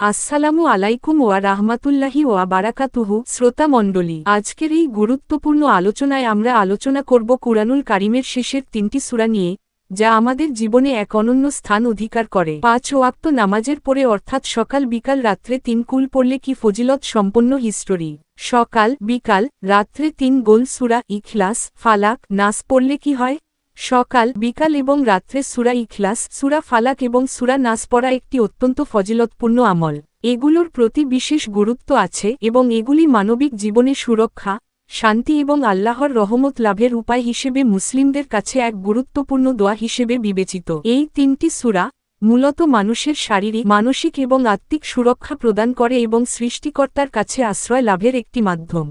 আসসালামু আলাইকুম ওয়া রাহমাতুল্লাহি ওয়া বারাকাতুহু শ্রোতা মণ্ডলী। আজকের এই গুরুত্বপূর্ণ আলোচনায় আমরা আলোচনা করব কুরআনুল কারিমের শেষের তিনটি সূরা নিয়ে, যা আমাদের জীবনে এক অনন্য স্থান অধিকার করে। পাঁচ ওয়াক্ত নামাজের পরে অর্থাৎ সকাল বিকাল রাত্রে তিন কুল পড়লে কি ফজিলত সম্পন্ন হিস্টোরি? সকাল বিকাল রাত্রে তিন গোল সুরা ইখলাস, ফালাক, নাস পড়লে কি হয়? সকাল, বিকাল এবং রাত্রে সুরা ইখলাস, সুরা ফালাক এবং সুরা নাস পড়া একটি অত্যন্ত ফজিলতপূর্ণ আমল। এগুলোর প্রতি বিশেষ গুরুত্ব আছে এবং এগুলি মানবিক জীবনে সুরক্ষা, শান্তি এবং আল্লাহর রহমত লাভের উপায় হিসেবে মুসলিমদের কাছে এক গুরুত্বপূর্ণ দোয়া হিসেবে বিবেচিত। এই তিনটি সুরা মূলত মানুষের শারীরিক, মানসিক এবং আত্মিক সুরক্ষা প্রদান করে এবং সৃষ্টিকর্তার কাছে আশ্রয় লাভের একটি মাধ্যম।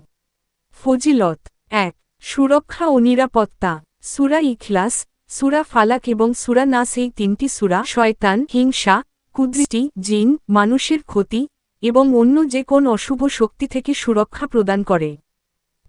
ফজিলত এক, সুরক্ষা ও নিরাপত্তা। সুরা ইখলাস, সুরা ফালাক এবং সুরা নাস এই তিনটি সুরা শয়তান, হিংসা, কুদৃষ্টি, জিন, মানুষের ক্ষতি এবং অন্য যে কোন অশুভ শক্তি থেকে সুরক্ষা প্রদান করে।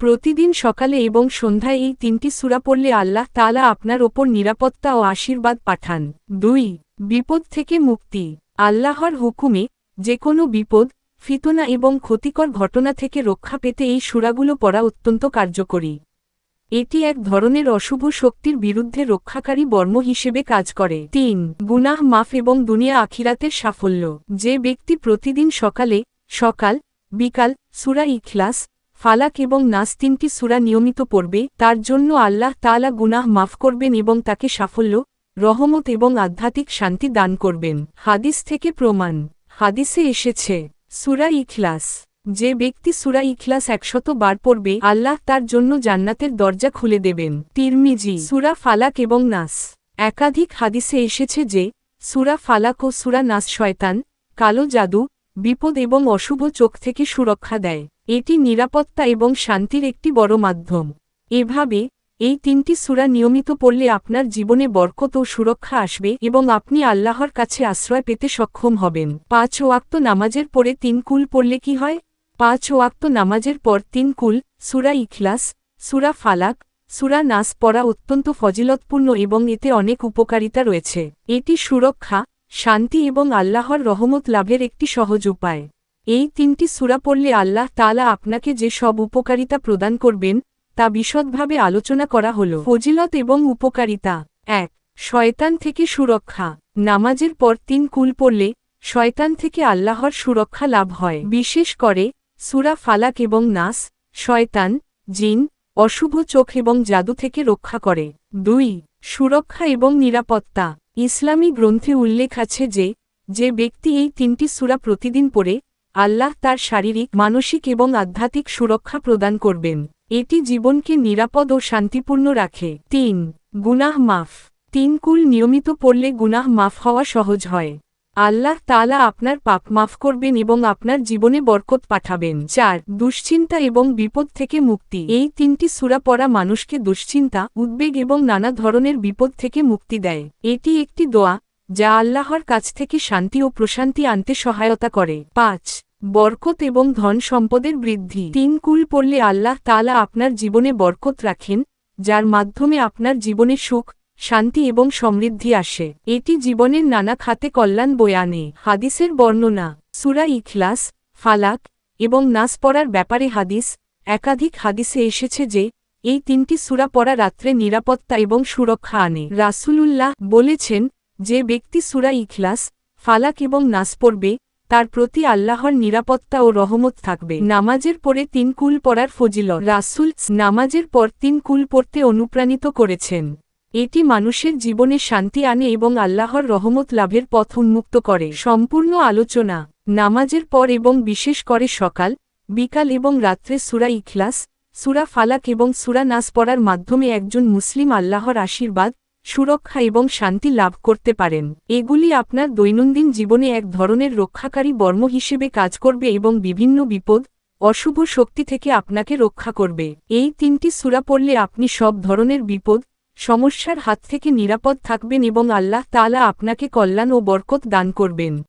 প্রতিদিন সকালে এবং সন্ধ্যায় এই তিনটি সুরা পড়লে আল্লাহ তালা আপনার ওপর নিরাপত্তা ও আশীর্বাদ পাঠান। দুই, বিপদ থেকে মুক্তি। আল্লাহর হুকুমে যে কোনো বিপদ, ফিতনা এবং ক্ষতিকর ঘটনা থেকে রক্ষা পেতে এই সুরাগুলো পড়া অত্যন্ত কার্যকরী। এটি এক ধরনের অশুভ শক্তির বিরুদ্ধে রক্ষাকারী বর্ম হিসেবে কাজ করে। তিন, গুনাহ মাফ এবং দুনিয়া আখিরাতের সাফল্য। যে ব্যক্তি প্রতিদিন সকালে, সকাল, বিকাল, সুরা ইখলাস, ফালাক এবং নাস তিনটি সুরা নিয়মিত পড়বে, তার জন্য আল্লাহ তালা গুনাহ মাফ করবেন এবং তাকে সাফল্য, রহমত এবং আধ্যাত্মিক শান্তি দান করবেন। হাদিস থেকে প্রমাণ। হাদিসে এসেছে, সুরা ইখলাস। যে ব্যক্তি সুরা ইখলাস একশত বার পড়বে, আল্লাহ তার জন্য জান্নাতের দরজা খুলে দেবেন। তিরমিজি, সুরা ফালাক এবং নাস। একাধিক হাদিসে এসেছে যে, সুরা ফালাক ও সুরা নাস শয়তান, কালো জাদু, বিপদ এবং অশুভ চোখ থেকে সুরক্ষা দেয়। এটি নিরাপত্তা এবং শান্তির একটি বড় মাধ্যম। এভাবে, এই তিনটি সুরা নিয়মিত পড়লে আপনার জীবনে বরকত ও সুরক্ষা আসবে এবং আপনি আল্লাহর কাছে আশ্রয় পেতে সক্ষম হবেন। পাঁচ ওয়াক্ত নামাজের পরে তিন কুল পড়লে কি হয়? পাঁচ ওয়াক্ত নামাজের পর তিন কুল, সুরা ইখলাস, সুরা ফালাক, সুরা নাস পড়া অত্যন্ত ফজিলতপূর্ণ এবং এতে অনেক উপকারিতা রয়েছে। এটি সুরক্ষা, শান্তি এবং আল্লাহর রহমত লাভের একটি সহজ উপায়। এই তিনটি সুরা পড়লে আল্লাহ তালা আপনাকে যে সব উপকারিতা প্রদান করবেন, তা বিশদভাবে আলোচনা করা হল। ফজিলত এবং উপকারিতা। এক, শয়তান থেকে সুরক্ষা। নামাজের পর তিন কুল পড়লে, শয়তান থেকে আল্লাহর সুরক্ষা লাভ হয়। বিশেষ করে সুরা ফালাক এবং নাস, শয়তান, জিন, অশুভ চোখ এবং জাদু থেকে রক্ষা করে। দুই, সুরক্ষা এবং নিরাপত্তা। ইসলামী গ্রন্থে উল্লেখ আছে যে যে ব্যক্তি এই তিনটি সুরা প্রতিদিন পড়ে, আল্লাহ তার শারীরিক, মানসিক এবং আধ্যাত্মিক সুরক্ষা প্রদান করবেন। এটি জীবনকে নিরাপদ ও শান্তিপূর্ণ রাখে। তিন, গুনাহ মাফ। তিন কুল নিয়মিত পড়লে গুনাহ মাফ হওয়া সহজ হয়। আল্লাহ তালা আপনার পাপ মাফ করবেন এবং আপনার জীবনে বরকত পাঠাবেন। চার, দুশ্চিন্তা এবং বিপদ থেকে মুক্তি। এই তিনটি সুরা পড়া মানুষকে দুশ্চিন্তা, উদ্বেগ এবং নানা ধরনের বিপদ থেকে মুক্তি দেয়। এটি একটি দোয়া, যা আল্লাহর কাছ থেকে শান্তি ও প্রশান্তি আনতে সহায়তা করে। পাঁচ, বরকত এবং ধন সম্পদের বৃদ্ধি। তিন, কুল পড়লে আল্লাহ তালা আপনার জীবনে বরকত রাখেন, যার মাধ্যমে আপনার জীবনে সুখ শান্তি এবং সমৃদ্ধি আসে। এটি জীবনের নানা খাতে কল্যাণ বয়ে আনে। হাদিসের বর্ণনা, সুরা ইখলাস, ফালাক এবং নাস পড়ার ব্যাপারে হাদিস, একাধিক হাদিসে এসেছে যে, এই তিনটি সুরা পড়া রাত্রে নিরাপত্তা এবং সুরক্ষা আনে। রাসুলুল্লাহ বলেছেন যে ব্যক্তি সুরা ইখলাস, ফালাক এবং নাস পড়বে, তার প্রতি আল্লাহর নিরাপত্তা ও রহমত থাকবে। নামাজের পরে তিন কুল পড়ার ফজিল রাসুল নামাজের পর তিন কুল পড়তে অনুপ্রাণিত করেছেন। এটি মানুষের জীবনে শান্তি আনে এবং আল্লাহর রহমত লাভের পথ উন্মুক্ত করে। সম্পূর্ণ আলোচনা, নামাজের পর এবং বিশেষ করে সকাল, বিকাল এবং রাত্রে সুরা ইখলাস, সুরা ফালাক এবং সুরা নাস পড়ার মাধ্যমে একজন মুসলিম আল্লাহর আশীর্বাদ, সুরক্ষা এবং শান্তি লাভ করতে পারেন। এগুলি আপনার দৈনন্দিন জীবনে এক ধরনের রক্ষাকারী বর্ম হিসেবে কাজ করবে এবং বিভিন্ন বিপদ, অশুভ শক্তি থেকে আপনাকে রক্ষা করবে। এই তিনটি সুরা পড়লে আপনি সব ধরনের বিপদ সমস্যার হাত থেকে নিরাপদ থাকবেন এবং আল্লাহ তালা আপনাকে কল্যাণ ও বরকত দান করবেন।